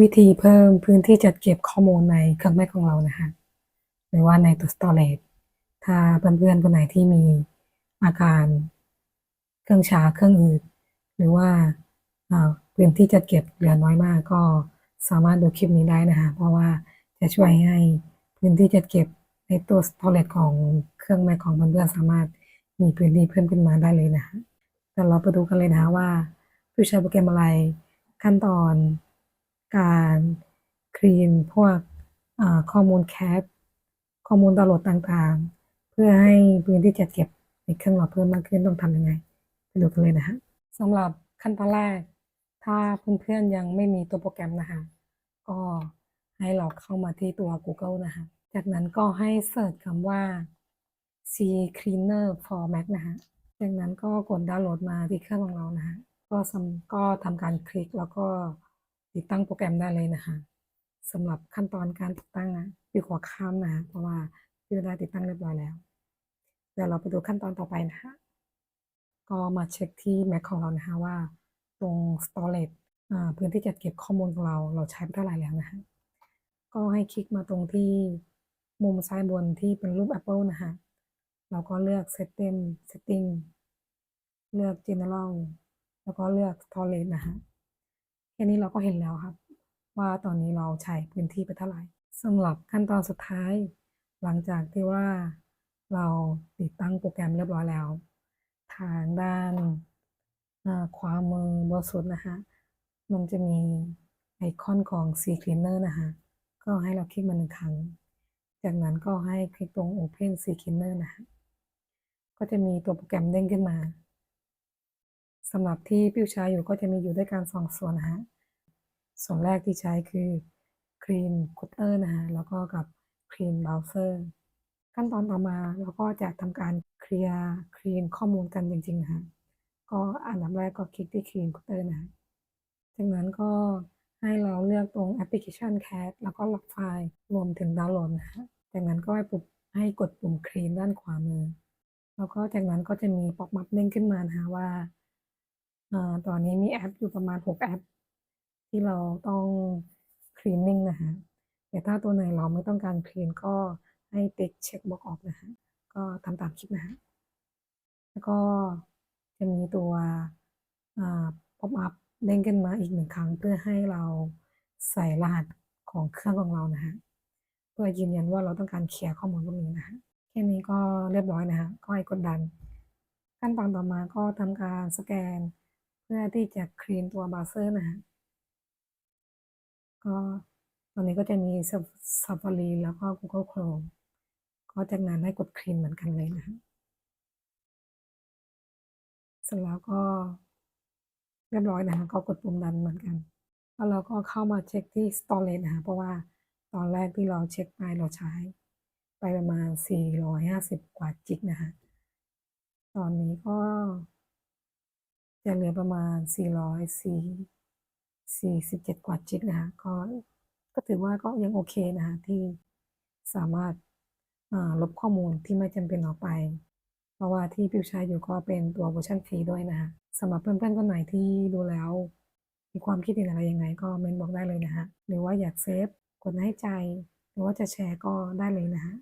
วิธีเพิ่มพื้นที่จัดเก็บข้อมูลในเครื่องแม่ของเรานะคะหรือว่าในตัว storage ถ้าเพื่อนๆคนไหนที่มีอาการเครื่องช้าเครื่องอืดหรือว่าพื้นที่จัดเก็บเหลือน้อยมากก็สามารถดูคลิปนี้ได้นะคะ เพราะว่าจะช่วยให้พื้นที่จัดเก็บในตัว storage ของเครื่องแม่ของเพื่อนๆสามารถมีพื้นที่เพิ่มขึ้นมาได้เลยนะคะเดี๋ยวเราไปดูกันเลยนะคะว่าผู้ใช้โปรแกรมอะไรขั้นตอน การคลีนพวกข้อมูลแคปข้อมูลดาวน์โหลดต่างๆ เพื่อให้พื้นที่จัดเก็บในเครื่องเราเพิ่มมากขึ้นต้องทำยังไงไปดูกันเลยนะฮะสำหรับขั้นตอนแรก ถ้าเพื่อนๆยังไม่มีตัวโปรแกรมนะคะก็ให้เราเข้ามาที่ตัว Google นะคะจากนั้นก็ให้เสิร์ชคำว่า C Cleaner for Mac นะคะจากนั้นก็กดดาวน์โหลดมาที่เครื่องของเรานะคะก็สำก็ทำการคลิกแล้วก็ ติดตั้งโปรแกรมได้เลยนะคะสำหรับขั้นตอนการติดตั้งนะพี่ขอข้ามนะเพราะว่าพี่ได้ติดตั้งเรียบร้อยแล้ว เดี๋ยวเราไปดูขั้นตอนต่อไปนะคะก็มาเช็คที่ Mac ของเรานะคะว่า ตรง storage อ่าพื้นที่จัดเก็บข้อมูลของเราเราใช้ไปเท่าไหร่แล้วนะคะก็ให้คลิกมาตรงที่มุมซ้ายบนที่เป็นรูป Apple นะคะเราก็เลือก Setting Setting เลือก General แล้วก็เลือก Storage นะคะ ค่นี้เราก็เห็นแล้วครับ ว่าตอนนี้เราใช้พื้นที่ไปเท่าไหร่สำหรับขั้นตอนสุดท้าย หลังจากที่ว่าเราติดตั้งโปรแกรมเรียบร้อยแล้ว ทางด้านขวามือบนสุดนะคะมันจะมีไอคอนของ C Cleaner นะคะก็ให้เราคลิกมาหนึ่งครั้ง จากนั้นก็ให้คลิกตรง Open C Cleaner นะคะก็จะมีตัวโปรแกรมเด้งขึ้นมา สำหรับที่พิวใช้อยู่ก็จะมีอยู่ด้วยกันสองส่วนนะฮะส่วนแรกที่ใช้คือ Clean Cutter นะฮะแล้วก็กับ Clean Browser ขั้นตอนต่อมาเราก็จะทำการเคลียร์ clean ข้อมูลกันจริงๆนะฮะก็อันดับแรกก็คลิกที่ Clean Cutter นะฮะจากนั้นก็ให้เราเลือกตรง Application Cat แล้วก็ล็อกไฟล์รวมถึงดาวน์โหลดนะฮะจากนั้นก็ให้ปุ่มให้กดปุ่ม Clean ด้านขวามือ แล้วก็จากนั้นก็จะมีป๊อปอัพเด้งขึ้นมานะคะว่า ตอนนี้มีแอปอยู่ประมาณ 6 แอป ที่เราต้อง cleaning นะคะแต่ถ้าตัวไหนเราไม่ต้องการ clean ก็ให้ติ๊กเช็คบอกออกนะคะก็ทำตามคลิปนะคะแล้วก็จะมีตัวอ่า pop up เด้งขึ้นมาอีกหนึ่งครั้ง เพื่อให้เราใส่รหัสของเครื่องของเรานะคะเพื่อยืนยันว่าเราต้องการเคลียร์ข้อมูลพวกนี้นะคะแค่นี้ก็เรียบร้อยนะคะก็ให้กดดันขั้นตอนต่อมาก็ทำการสแกน พื่อที่จะคลีนตัวเบราว์เซอร์นะคะก็ตอนนี้ก็จะมี Safari แล้วก็ Google Chrome ก็จากนั้นให้กดคลีนเหมือนกันเลยนะคะเสร็จแล้วก็เรียบร้อยนะคะก็กดปุ่มดันเหมือนกัน แล้วเราก็เข้ามาเช็คที่ storage นะคะเพราะว่าตอนแรกที่เราเช็คไปเราใช้ ไปประมาณ 450 กว่าจิกนะคะตอนนี้ก็ จะเหลือประมาณ 404 47 กว่าจิกนะคะก็ก็ถือว่าก็ยังโอเคนะคะที่สามารถาลบข้อมูลที่ไม่จำเป็นออกไป เพราะว่าที่พิวใช้อยู่ก็เป็นตัวเวอร์ชันฟรีด้วยนะคะสำหรับเพื่อนๆคนไหนที่ดูแล้ว มีความคิดเห็นอะไรยังไงก็เมนบอกได้เลยนะคะหรือว่าอยากเซฟกดให้ใจ หรือว่าจะแชร์ก็ได้เลยนะคะ